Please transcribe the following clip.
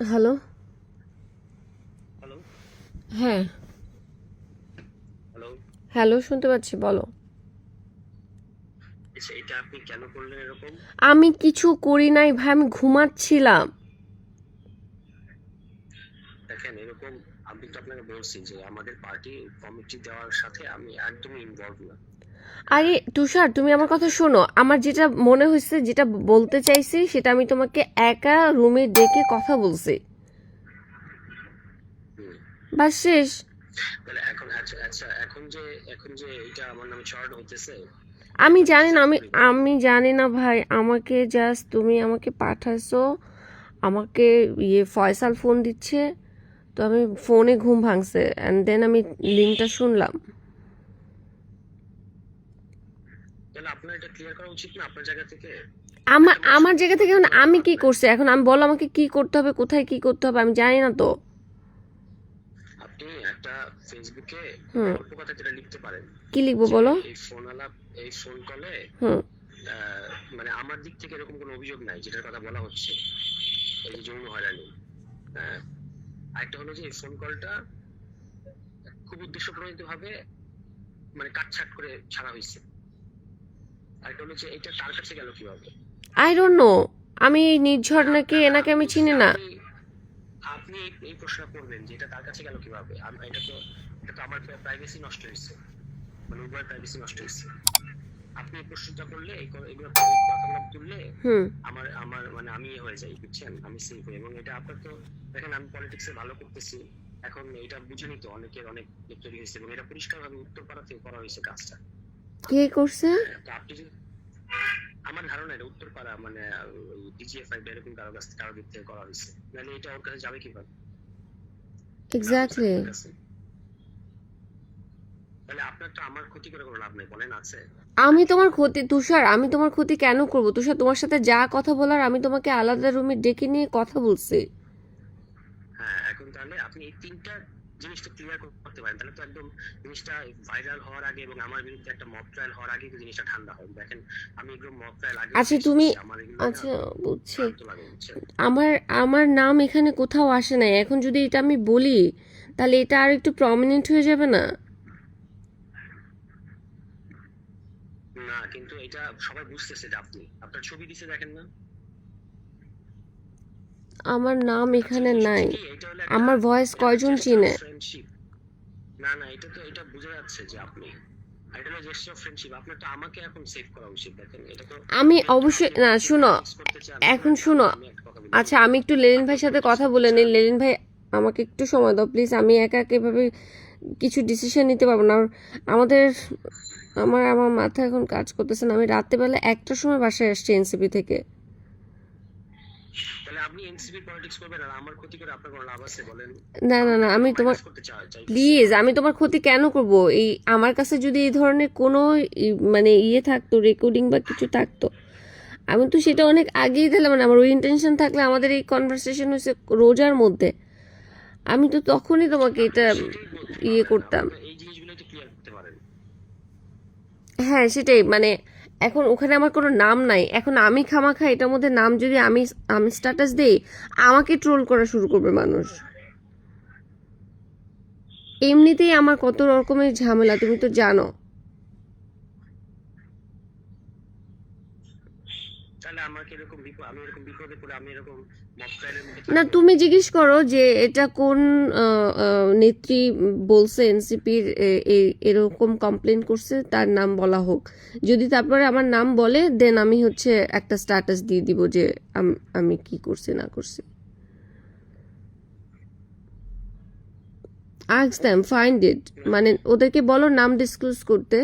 Hello? Hello? হ্যাঁ। Hello? Hello শুনতে পাচ্ছি বলো। আচ্ছা এটা আপনি কেন করলেন এরকম? আমি কিছু করি নাই ভাই আমি ঘুমাচ্ছিলাম। দেখেন এরকম আমি তো আপনাকে বলছি যে আমাদের পার্টি কমিটি দেওয়ার সাথে আমি একদমই ইনভলভ না। আরে তুষার তুমি আমার কথা শোনো। আমার যেটা মনে হয়েছে যেটা বলতে চাইছি সেটা আমি তোমাকে একা রুমে ডেকে কথা বলছি। বাস শেষ। এখন আচ্ছা আচ্ছা এখন যে এখন যে এটা আমার নামে চড়ানো হইতেছে? আমি জানি না আমি আমি জানি না ভাই। আমাকে জাস্ট তুমি আমাকে পাঠাইছো। আমাকে ইয়ে ফয়সাল ফোন দিচ্ছে। তো আমি ফোনে ঘুম ভাঙছে। অ্যান্ড দেন আমি লিঙ্কটা শুনলাম। তাহলে আপনার এটা ক্লিয়ার করা উচিত না আপনার জায়গা থেকে? আমার আমার জায়গা থেকে এখন আমি কি করছি? এখন আমি বলো আমাকে কি করতে হবে কোথায় কি করতে হবে আমি জানি না তো। আপনি একটা ফেসবুকে অল্প কথা যেটা লিখতে পারেন। কি লিখব বলো? এই ফোন আলাপ এই ফোন কলে হুম। মানে আমার দিক থেকে এরকম কোনো অভিযোগ নাই যেটার কথা বলা হচ্ছে। এই যে যৌন হয়রানি। হ্যাঁ। আরেকটা হলো যে এই ফোন কলটা খুব উদ্দেশ্যপ্রণীত ভাবে মানে কাটছাট করে ছাড়া হয়েছে এটা তার কাছে গেল কীভাবে? আই ডোন্ট নো আমি এই নির্ঝর নাকি এনাকে আমি চিনি না। আপনি- এই- প্রশ্ন করবেন যে এটা তার কাছে গেল কীভাবে? এটা তো এটা তো আমার প্রাইভেসি নষ্ট হয়েছে। মানে উভয়ের প্রাইভেসি নষ্ট হয়েছে। আপনি এই প্রশ্নটা করলে এই এগুলো কথাগুলো তুললে আমার আমার মানে আমি হয়ে যাই বুঝছেন? আমি হই। এবং এটা আপনার তো দেখেন আমি পলিটিক্সে ভালো করতেছি। এখন এটা বুঝেনি তো অনেকের অনেক তৈরি হয়েছে। এবং এটা পরিষ্কারভাবে উত্তরপাড়া থেকে করা হয়েছে কাজটা। কে করছে? আমার ধারণা এটা উত্তরপাড়া মানে ডিজিএফআই এরকম কারও কাছ কারও দিক থেকে করা হয়েছে। নাহলে এটা ওর কাছে যাবে কীভাবে? এক্স্যাক্টলি আমি তোমার ক্ষতি তুষার আমি তোমার ক্ষতি কেন করব? তুষার তোমার সাথে যা কথা বলার আমি তোমাকে আলাদা রুমে ডেকে নিয়ে কথা বলছি। হ্যাঁ এখন তাহলে আপনি এই তিনটা জিনিসটা ক্লিয়ার করতে পারেন তাহলে তো একদম জিনিসটা ভাইরাল হওয়ার আগে এবং আমার বিরুদ্ধে একটা মক ট্রায়াল হওয়ার আগে জিনিসটা ঠান্ডা হয়। দেখেন আমি এগুলো মক ট্রায়াল আগে আচ্ছা, তুমি- আচ্ছা বুঝছি। আমার আমার নাম এখানে কোথাও আসে নাই। এখন যদি এটা আমি বলি তাহলে এটা আর একটু প্রমিনেন্ট হয়ে যাবে না? না কিন্তু এটা সবাই বুঝতেছে যে আপনি। আপনার ছবি দিছে দেখেন না? আমার নাম এখানে নাই। আমার ভয়েস কয়জন চিনে? না না এটা তো এটা বোঝা যাচ্ছে যে আপনি আর এটা হলো জেস্টার ফ্রেন্ডশিপ আপনার তো আমাকে এখন সেভ করা উচিত দেখেন এটা তো আমি অবশ্যই না শুনো এখন শুনো। আচ্ছা আমি একটু লেলিন ভাইয়ের সাথে কথা বলে নিই। লেলিন ভাই আমাকে একটু সময় দাও প্লিজ আমি একা একা এভাবে কিছু ডিসিশন নিতে পারব না। আমাদের আমার আমার মাথা এখন কাজ করতেছে না। আমি রাত্রেবেলা একটার সময় বাসায় আসছি এনসিপি থেকে। আপনি এনসিপি পলিটিক্স করবেন আর আমার ক্ষতি করে আপনার কোনো লাভ আছে বলেন? না না না আমি তোমার প্লিজ আমি তোমার ক্ষতি কেন করব? এই আমার কাছে যদি এই ধরনের কোনো মানে ইয়ে থাকতো রেকর্ডিং বা কিছু থাকতো আমি তো সেটা অনেক আগেই দিলাম। মানে আমার ওই ইন্টেনশন থাকলে আমাদের এই কনভারসেশন হয়েছে রোজার মধ্যে। আমি তো তখনই তোমাকে এটা ইয়ে করতাম। হ্যাঁ সেটাই মানে এখন ওখানে আমার কোনো নাম নাই। এখন আমি খামা খাই এটার মধ্যে নাম যদি আমি আমি স্ট্যাটাস দেই, আমাকে ট্রোল করা শুরু করবে মানুষ। এমনিতেই আমার কত রকমের ঝামেলা, তুমি তো জানো। তাহলে আমাকে এরকম বিপদ আমি এরকম বিপদে পড়ে আমি এরকম মক ট্রায়ালের মধ্যে না তুমি জিজ্ঞেস করো যে এটা কোন নেত্রী বলছে এনসিপির এরকম কমপ্লেন করছে তার নাম বলা হোক। যদি তারপরে আমার নাম বলে দেন আমি হচ্ছে একটা স্ট্যাটাস দিয়ে দিব যে আম- আমি কি করছি না করছি। আস্ক দ্যাম ফাইন্ড ইট মানে ওদেরকে বলো নাম ডিসক্লোজ করতে।